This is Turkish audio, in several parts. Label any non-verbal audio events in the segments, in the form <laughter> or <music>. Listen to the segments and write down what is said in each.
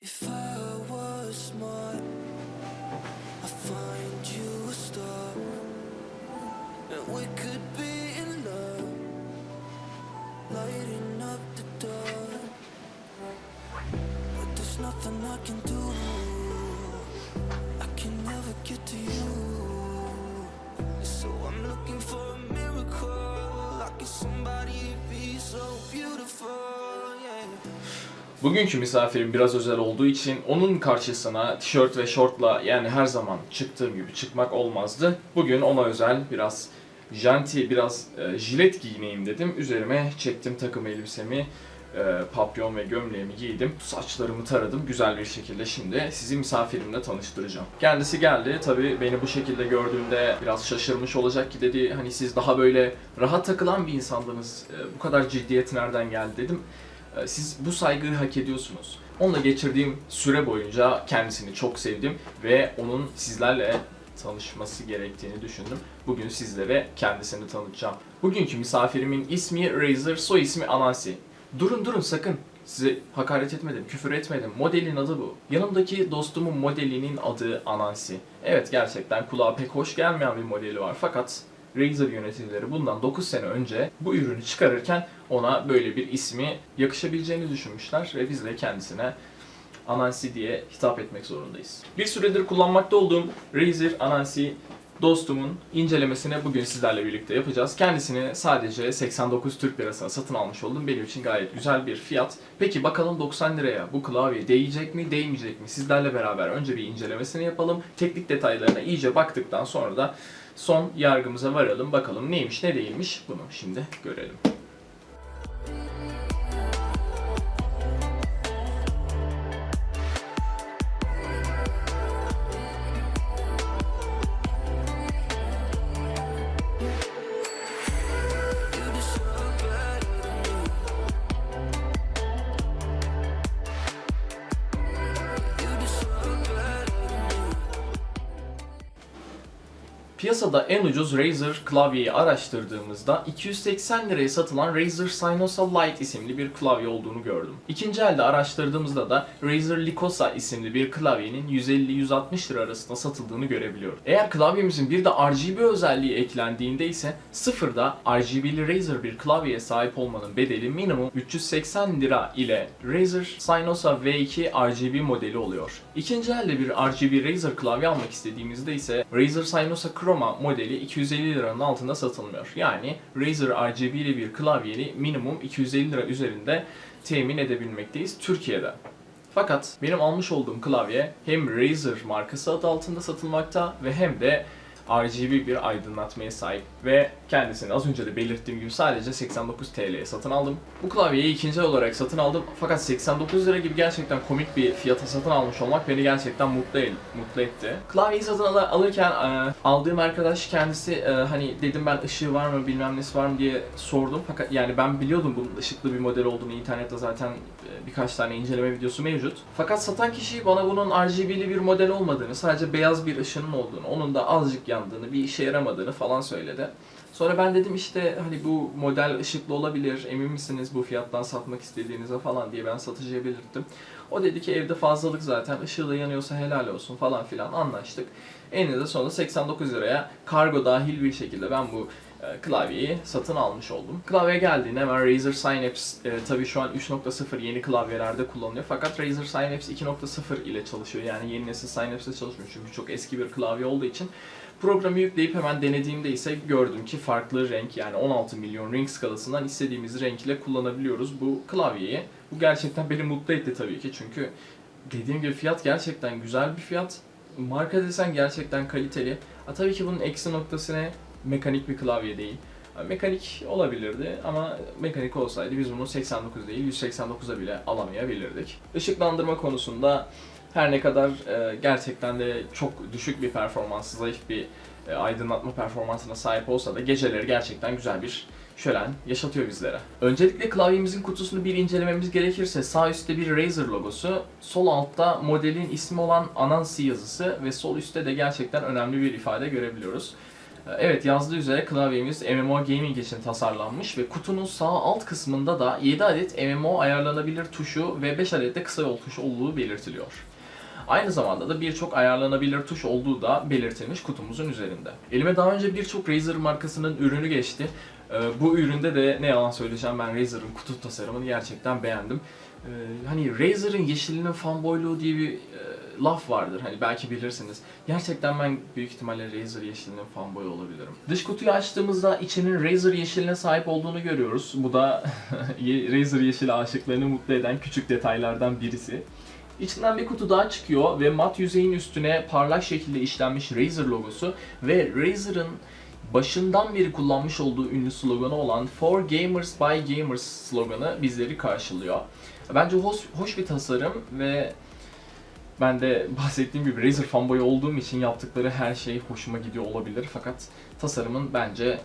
If I was smart, I'd find you a star, and we could be in love, lighting up the dark. But there's nothing I can do. I can never get to you. So I'm looking for a miracle. Like it's somebody be so. Bugünkü misafirim biraz özel olduğu için onun karşısına tişört ve şortla yani her zaman çıktığım gibi çıkmak olmazdı. Bugün ona özel biraz janti, biraz e, jilet giyineyim dedim. Üzerime çektim takım elbisemi, e, papyon ve gömleğimi giydim. Saçlarımı taradım güzel bir şekilde şimdi sizi misafirimle tanıştıracağım. Kendisi geldi tabii beni bu şekilde gördüğünde biraz şaşırmış olacak ki dedi hani siz daha böyle rahat takılan bir insandınız. E, bu kadar ciddiyet nereden geldi dedim. Ee, Siz bu saygıyı hak ediyorsunuz. Onunla geçirdiğim süre boyunca kendisini çok sevdim ve onun sizlerle tanışması gerektiğini düşündüm. Bugün sizlere kendisini tanıtacağım. Bugünkü misafirimin ismi Razer, soy ismi Anansi. Durun durun sakın. Size hakaret etmedim, küfür etmedim. Modelin adı bu. Yanımdaki dostumun modelinin adı Anansi. Evet gerçekten kulağa pek hoş gelmeyen bir modeli var fakat Razer yöneticileri bundan 9 sene önce bu ürünü çıkarırken ona böyle bir ismi yakışabileceğini düşünmüşler ve biz de kendisine Anansi diye hitap etmek zorundayız. Bir süredir kullanmakta olduğum Razer Anansi dostumun incelemesini bugün sizlerle birlikte yapacağız. Kendisini sadece 89 Türk Lirası'na satın almış oldum. Benim için gayet güzel bir fiyat. Peki bakalım 90 liraya bu klavye değecek mi, değmeyecek mi? Sizlerle beraber önce bir incelemesini yapalım. Teknik detaylarına iyice baktıktan sonra da son yargımıza varalım. Bakalım neymiş, ne değilmiş bunu şimdi görelim. Piyasada en ucuz Razer klavyeyi araştırdığımızda 280 liraya satılan Razer Synosa Lite isimli bir klavye olduğunu gördüm. İkinci elde araştırdığımızda da Razer Lycosa isimli bir klavyenin 150-160 lira arasında satıldığını görebiliyorum. Eğer klavyemizin bir de RGB özelliği eklendiğinde ise sıfırda RGB'li Razer bir klavyeye sahip olmanın bedeli minimum 380 lira ile Razer Synosa V2 RGB modeli oluyor. İkinci elde bir RGB Razer klavye almak istediğimizde ise Razer Synosa Chroma modeli 250 liranın altında satılmıyor. Yani Razer RGB'li bir klavyeli minimum 250 lira üzerinde temin edebilmekteyiz Türkiye'de. Fakat benim almış olduğum klavye hem Razer markası adı altında satılmakta ve hem de RGB bir aydınlatmaya sahip ve kendisini az önce de belirttiğim gibi sadece 89 TL'ye satın aldım. Bu klavyeyi ikinci olarak satın aldım fakat 89 lira gibi gerçekten komik bir fiyata satın almış olmak beni gerçekten mutlu, el- mutlu etti. Klavyeyi satın al- alırken e, aldığım arkadaş kendisi e, hani dedim ben ışığı var mı bilmem nesi var mı diye sordum fakat yani ben biliyordum bunun ışıklı bir model olduğunu internette zaten birkaç tane inceleme videosu mevcut. Fakat satan kişi bana bunun RGB'li bir model olmadığını, sadece beyaz bir ışının olduğunu, onun da azıcık yandığını, bir işe yaramadığını falan söyledi. Sonra ben dedim işte hani bu model ışıklı olabilir, emin misiniz bu fiyattan satmak istediğinize falan diye ben satıcıya belirttim. O dedi ki evde fazlalık zaten, ışığı da yanıyorsa helal olsun falan filan anlaştık. Eninde sonunda 89 liraya kargo dahil bir şekilde ben bu e, klavyeyi satın almış oldum. Klavye geldiğinde hemen Razer Synapse e, tabii şu an 3.0 yeni klavyelerde kullanılıyor fakat Razer Synapse 2.0 ile çalışıyor. Yani yeni nesil Synapse ile çalışmıyor çünkü çok eski bir klavye olduğu için. Programı yükleyip hemen denediğimde ise gördüm ki farklı renk yani 16 milyon renk skalasından istediğimiz renk ile kullanabiliyoruz bu klavyeyi. Bu gerçekten beni mutlu etti tabii ki çünkü dediğim gibi fiyat gerçekten güzel bir fiyat. Marka desen gerçekten kaliteli. Ha, tabii ki bunun eksi noktası ne? Mekanik bir klavye değil. Mekanik olabilirdi ama mekanik olsaydı biz bunu 89 değil 189'a bile alamayabilirdik. Işıklandırma konusunda her ne kadar e, gerçekten de çok düşük bir performans, zayıf bir e, aydınlatma performansına sahip olsa da geceleri gerçekten güzel bir şölen yaşatıyor bizlere. Öncelikle klavyemizin kutusunu bir incelememiz gerekirse sağ üstte bir Razer logosu, sol altta modelin ismi olan Anansi yazısı ve sol üstte de gerçekten önemli bir ifade görebiliyoruz. Evet yazdığı üzere klavyemiz MMO Gaming için tasarlanmış ve kutunun sağ alt kısmında da 7 adet MMO ayarlanabilir tuşu ve 5 adet de kısa yol tuşu olduğu belirtiliyor. Aynı zamanda da birçok ayarlanabilir tuş olduğu da belirtilmiş kutumuzun üzerinde. Elime daha önce birçok Razer markasının ürünü geçti. Ee, Bu üründe de ne yalan söyleyeceğim ben Razer'ın kutu tasarımını gerçekten beğendim. Ee, Hani Razer'ın yeşilinin fanboyluğu diye bir e, laf vardır. Hani belki bilirsiniz. Gerçekten ben büyük ihtimalle Razer yeşilinin fanboyu olabilirim. Dış kutuyu açtığımızda içinin Razer yeşiline sahip olduğunu görüyoruz. Bu da <laughs> Razer yeşili aşıklarını mutlu eden küçük detaylardan birisi. İçinden bir kutu daha çıkıyor ve mat yüzeyin üstüne parlak şekilde işlenmiş Razer logosu ve Razer'ın başından beri kullanmış olduğu ünlü sloganı olan For Gamers by Gamers sloganı bizleri karşılıyor. Bence hoş, hoş bir tasarım ve ben de bahsettiğim gibi Razer fanboy olduğum için yaptıkları her şey hoşuma gidiyor olabilir fakat tasarımın bence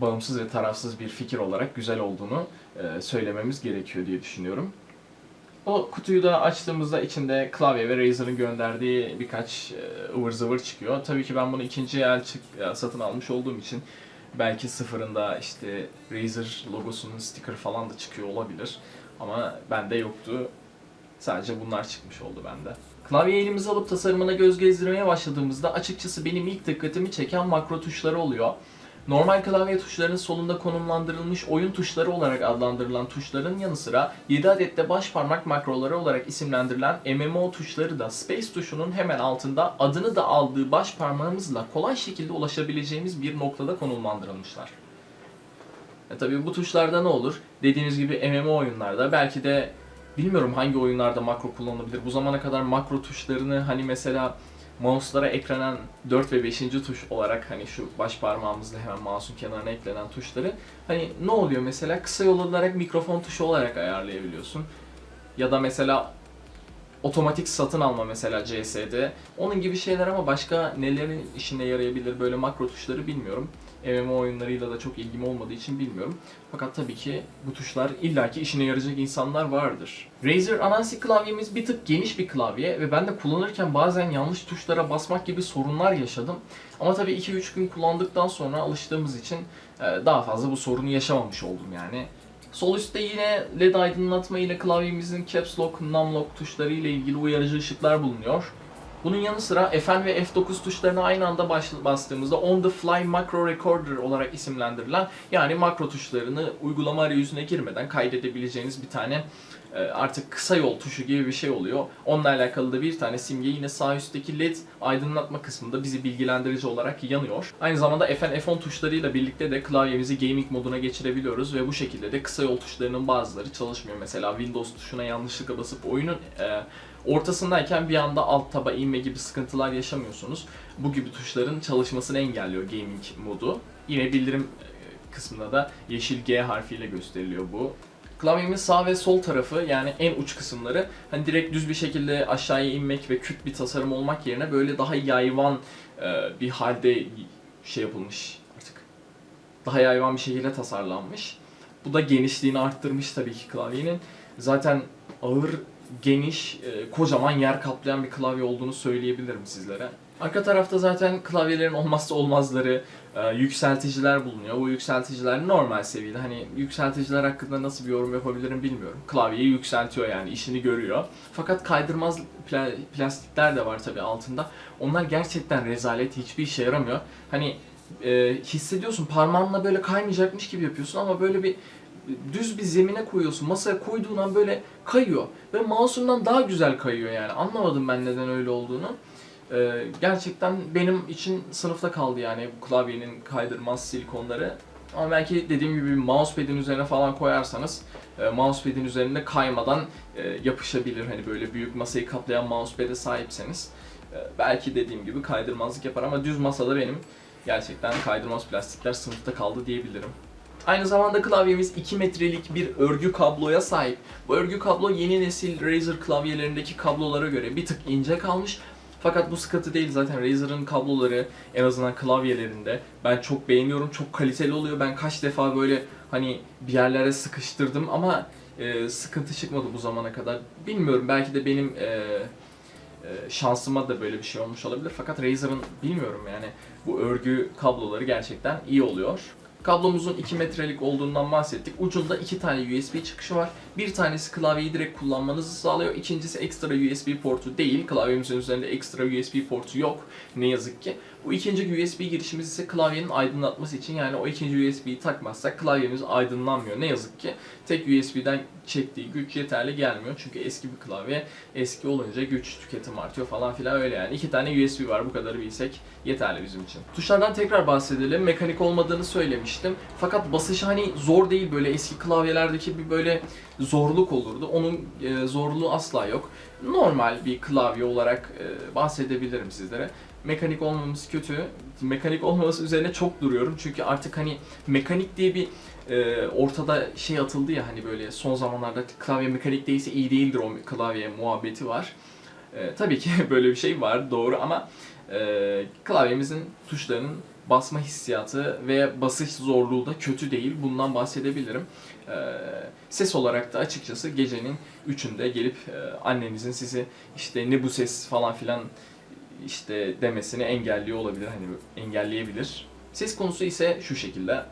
bağımsız ve tarafsız bir fikir olarak güzel olduğunu e, söylememiz gerekiyor diye düşünüyorum. O kutuyu da açtığımızda içinde klavye ve Razer'ın gönderdiği birkaç e, ıvır zıvır çıkıyor. Tabii ki ben bunu ikinci el e, satın almış olduğum için belki sıfırında işte Razer logosunun sticker falan da çıkıyor olabilir. Ama bende yoktu. Sadece bunlar çıkmış oldu bende. Klavyeyi elimize alıp tasarımına göz gezdirmeye başladığımızda açıkçası benim ilk dikkatimi çeken makro tuşları oluyor. Normal klavye tuşlarının solunda konumlandırılmış oyun tuşları olarak adlandırılan tuşların yanı sıra 7 adet de baş parmak makroları olarak isimlendirilen MMO tuşları da Space tuşunun hemen altında adını da aldığı baş parmağımızla kolay şekilde ulaşabileceğimiz bir noktada konumlandırılmışlar. E tabii bu tuşlarda ne olur? Dediğiniz gibi MMO oyunlarda belki de bilmiyorum hangi oyunlarda makro kullanılabilir. Bu zamana kadar makro tuşlarını hani mesela mouse'lara eklenen 4 ve 5. tuş olarak hani şu baş parmağımızla hemen mouse'un kenarına eklenen tuşları hani ne oluyor mesela kısa yol olarak mikrofon tuşu olarak ayarlayabiliyorsun. Ya da mesela otomatik satın alma mesela CS'de. Onun gibi şeyler ama başka nelerin işine yarayabilir böyle makro tuşları bilmiyorum. MMO oyunlarıyla da çok ilgim olmadığı için bilmiyorum. Fakat tabii ki bu tuşlar illaki işine yarayacak insanlar vardır. Razer Anansi klavyemiz bir tık geniş bir klavye ve ben de kullanırken bazen yanlış tuşlara basmak gibi sorunlar yaşadım. Ama tabii 2-3 gün kullandıktan sonra alıştığımız için e, daha fazla bu sorunu yaşamamış oldum yani. Sol üstte yine LED aydınlatma ile klavyemizin Caps Lock, Num Lock tuşları ile ilgili uyarıcı ışıklar bulunuyor. Bunun yanı sıra Fn ve F9 tuşlarını aynı anda bastığımızda On the Fly Macro Recorder olarak isimlendirilen yani makro tuşlarını uygulama arayüzüne girmeden kaydedebileceğiniz bir tane e, artık kısa yol tuşu gibi bir şey oluyor. Onunla alakalı da bir tane simge yine sağ üstteki LED aydınlatma kısmında bizi bilgilendirici olarak yanıyor. Aynı zamanda Fn F10 tuşlarıyla birlikte de klavyemizi gaming moduna geçirebiliyoruz ve bu şekilde de kısa yol tuşlarının bazıları çalışmıyor. Mesela Windows tuşuna yanlışlıkla basıp oyunun e, ortasındayken bir anda alt taba inme gibi sıkıntılar yaşamıyorsunuz. Bu gibi tuşların çalışmasını engelliyor gaming modu. Yine bildirim e, kısmında da yeşil G harfiyle gösteriliyor bu. Klavyemin sağ ve sol tarafı yani en uç kısımları hani direkt düz bir şekilde aşağıya inmek ve küt bir tasarım olmak yerine böyle daha yayvan e, bir halde şey yapılmış artık. Daha yayvan bir şekilde tasarlanmış. Bu da genişliğini arttırmış tabii ki klavyenin. Zaten ağır, geniş, e, kocaman yer kaplayan bir klavye olduğunu söyleyebilirim sizlere. Arka tarafta zaten klavyelerin olmazsa olmazları, e, yükselticiler bulunuyor. Bu yükselticiler normal seviyede. Hani yükselticiler hakkında nasıl bir yorum yapabilirim bilmiyorum. Klavyeyi yükseltiyor yani işini görüyor. Fakat kaydırmaz pla- plastikler de var tabii altında. Onlar gerçekten rezalet, hiçbir işe yaramıyor. Hani e, hissediyorsun parmağınla böyle kaymayacakmış gibi yapıyorsun ama böyle bir düz bir zemine koyuyorsun. Masaya koyduğun an böyle kayıyor. Ve mouse'undan daha güzel kayıyor yani. Anlamadım ben neden öyle olduğunu. Ee, gerçekten benim için sınıfta kaldı yani bu klavyenin kaydırmaz silikonları. Ama belki dediğim gibi mousepad'in üzerine falan koyarsanız e, mousepad'in üzerinde kaymadan e, yapışabilir. Hani böyle büyük masayı kaplayan mousepad'e sahipseniz e, belki dediğim gibi kaydırmazlık yapar ama düz masada benim gerçekten kaydırmaz plastikler sınıfta kaldı diyebilirim. Aynı zamanda klavyemiz 2 metrelik bir örgü kabloya sahip. Bu örgü kablo yeni nesil Razer klavyelerindeki kablolara göre bir tık ince kalmış. Fakat bu sıkıntı değil zaten Razer'ın kabloları en azından klavyelerinde ben çok beğeniyorum. Çok kaliteli oluyor. Ben kaç defa böyle hani bir yerlere sıkıştırdım ama e, sıkıntı çıkmadı bu zamana kadar. Bilmiyorum belki de benim e, e, şansıma da böyle bir şey olmuş olabilir. Fakat Razer'ın bilmiyorum yani bu örgü kabloları gerçekten iyi oluyor. Kablomuzun 2 metrelik olduğundan bahsettik. Ucunda 2 tane USB çıkışı var. Bir tanesi klavyeyi direkt kullanmanızı sağlıyor. İkincisi ekstra USB portu değil. Klavyemizin üzerinde ekstra USB portu yok. Ne yazık ki. Bu ikinci USB girişimiz ise klavyenin aydınlatması için. Yani o ikinci USB'yi takmazsak klavyemiz aydınlanmıyor. Ne yazık ki tek USB'den çektiği güç yeterli gelmiyor. Çünkü eski bir klavye. Eski olunca güç tüketim artıyor falan filan öyle yani. İki tane USB var bu kadarı bilsek yeterli bizim için. Tuşlardan tekrar bahsedelim. Mekanik olmadığını söylemiştim. Fakat basış hani zor değil böyle eski klavyelerdeki bir böyle zorluk olurdu. Onun e, zorluğu asla yok. Normal bir klavye olarak e, bahsedebilirim sizlere. Mekanik olmaması kötü. Mekanik olmaması üzerine çok duruyorum. Çünkü artık hani mekanik diye bir e, ortada şey atıldı ya hani böyle son zamanlarda klavye mekanik değilse iyi değildir o klavye muhabbeti var. E, tabii ki <laughs> böyle bir şey var doğru ama e, klavyemizin tuşlarının basma hissiyatı ve basış zorluğu da kötü değil. Bundan bahsedebilirim. E, ses olarak da açıkçası gecenin üçünde gelip e, annenizin sizi işte ne bu ses falan filan işte demesini engelliyor olabilir. Hani engelleyebilir. Ses konusu ise şu şekilde.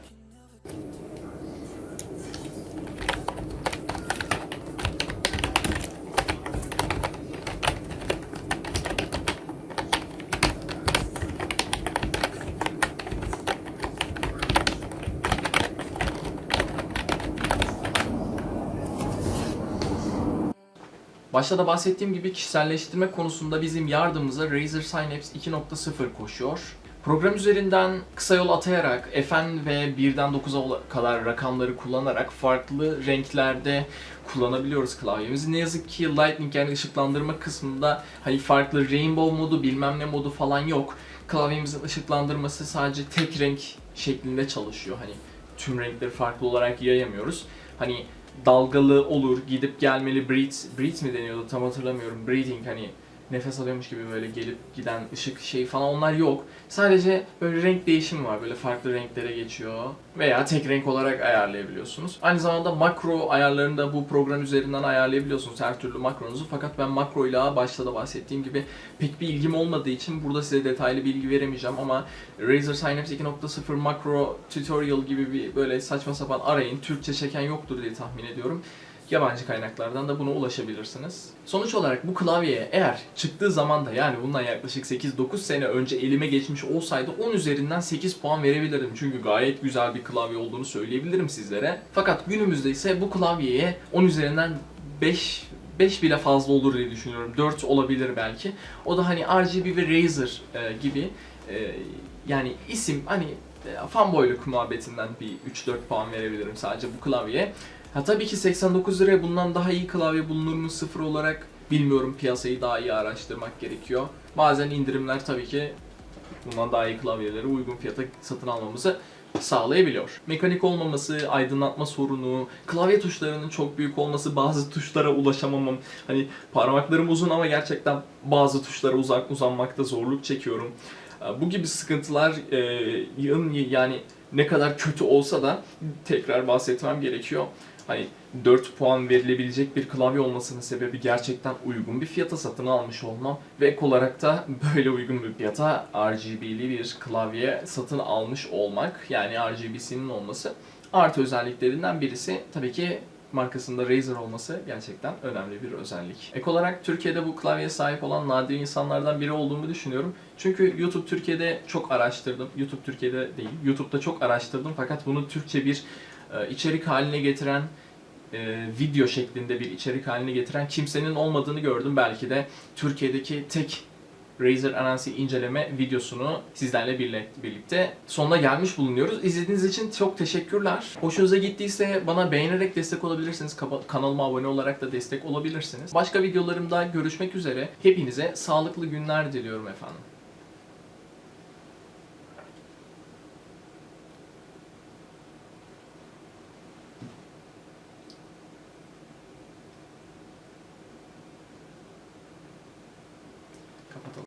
Başta da bahsettiğim gibi kişiselleştirme konusunda bizim yardımımıza Razer Synapse 2.0 koşuyor. Program üzerinden kısa yol atayarak FN ve 1'den 9'a kadar rakamları kullanarak farklı renklerde kullanabiliyoruz klavyemizi. Ne yazık ki Lightning yani ışıklandırma kısmında hani farklı rainbow modu bilmem ne modu falan yok. Klavyemizin ışıklandırması sadece tek renk şeklinde çalışıyor. Hani tüm renkleri farklı olarak yayamıyoruz. Hani dalgalı olur, gidip gelmeli breathe, breathe mi deniyordu tam hatırlamıyorum. Breathing hani nefes alıyormuş gibi böyle gelip giden ışık şey falan onlar yok. Sadece böyle renk değişimi var. Böyle farklı renklere geçiyor. Veya tek renk olarak ayarlayabiliyorsunuz. Aynı zamanda makro ayarlarını da bu program üzerinden ayarlayabiliyorsunuz her türlü makronuzu. Fakat ben makro ile başta da bahsettiğim gibi pek bir ilgim olmadığı için burada size detaylı bilgi veremeyeceğim ama Razer Synapse 2.0 makro tutorial gibi bir böyle saçma sapan arayın. Türkçe çeken yoktur diye tahmin ediyorum. Yabancı kaynaklardan da buna ulaşabilirsiniz. Sonuç olarak bu klavyeye eğer çıktığı zaman da yani bundan yaklaşık 8-9 sene önce elime geçmiş olsaydı 10 üzerinden 8 puan verebilirdim. Çünkü gayet güzel bir klavye olduğunu söyleyebilirim sizlere. Fakat günümüzde ise bu klavyeye 10 üzerinden 5 5 bile fazla olur diye düşünüyorum. 4 olabilir belki. O da hani RGB ve Razer e, gibi e, yani isim hani e, fanboyluk muhabbetinden bir 3-4 puan verebilirim sadece bu klavyeye. Ha tabii ki 89 liraya bundan daha iyi klavye bulunur mu sıfır olarak bilmiyorum piyasayı daha iyi araştırmak gerekiyor. Bazen indirimler tabii ki bundan daha iyi klavyeleri uygun fiyata satın almamızı sağlayabiliyor. Mekanik olmaması, aydınlatma sorunu, klavye tuşlarının çok büyük olması, bazı tuşlara ulaşamamam. Hani parmaklarım uzun ama gerçekten bazı tuşlara uzak uzanmakta zorluk çekiyorum. Ee, Bu gibi sıkıntılar e, yani ne kadar kötü olsa da tekrar bahsetmem gerekiyor. Hani 4 puan verilebilecek bir klavye olmasının sebebi gerçekten uygun bir fiyata satın almış olmam ve ek olarak da böyle uygun bir fiyata RGB'li bir klavye satın almış olmak yani RGB'sinin olması artı özelliklerinden birisi tabii ki markasında Razer olması gerçekten önemli bir özellik. Ek olarak Türkiye'de bu klavyeye sahip olan nadir insanlardan biri olduğumu düşünüyorum. Çünkü YouTube Türkiye'de çok araştırdım. YouTube Türkiye'de değil, YouTube'da çok araştırdım fakat bunu Türkçe bir içerik haline getiren e, video şeklinde bir içerik haline getiren kimsenin olmadığını gördüm. Belki de Türkiye'deki tek Razer RNC inceleme videosunu sizlerle birlikte sonuna gelmiş bulunuyoruz. İzlediğiniz için çok teşekkürler. Hoşunuza gittiyse bana beğenerek destek olabilirsiniz. Kanalıma abone olarak da destek olabilirsiniz. Başka videolarımda görüşmek üzere. Hepinize sağlıklı günler diliyorum efendim.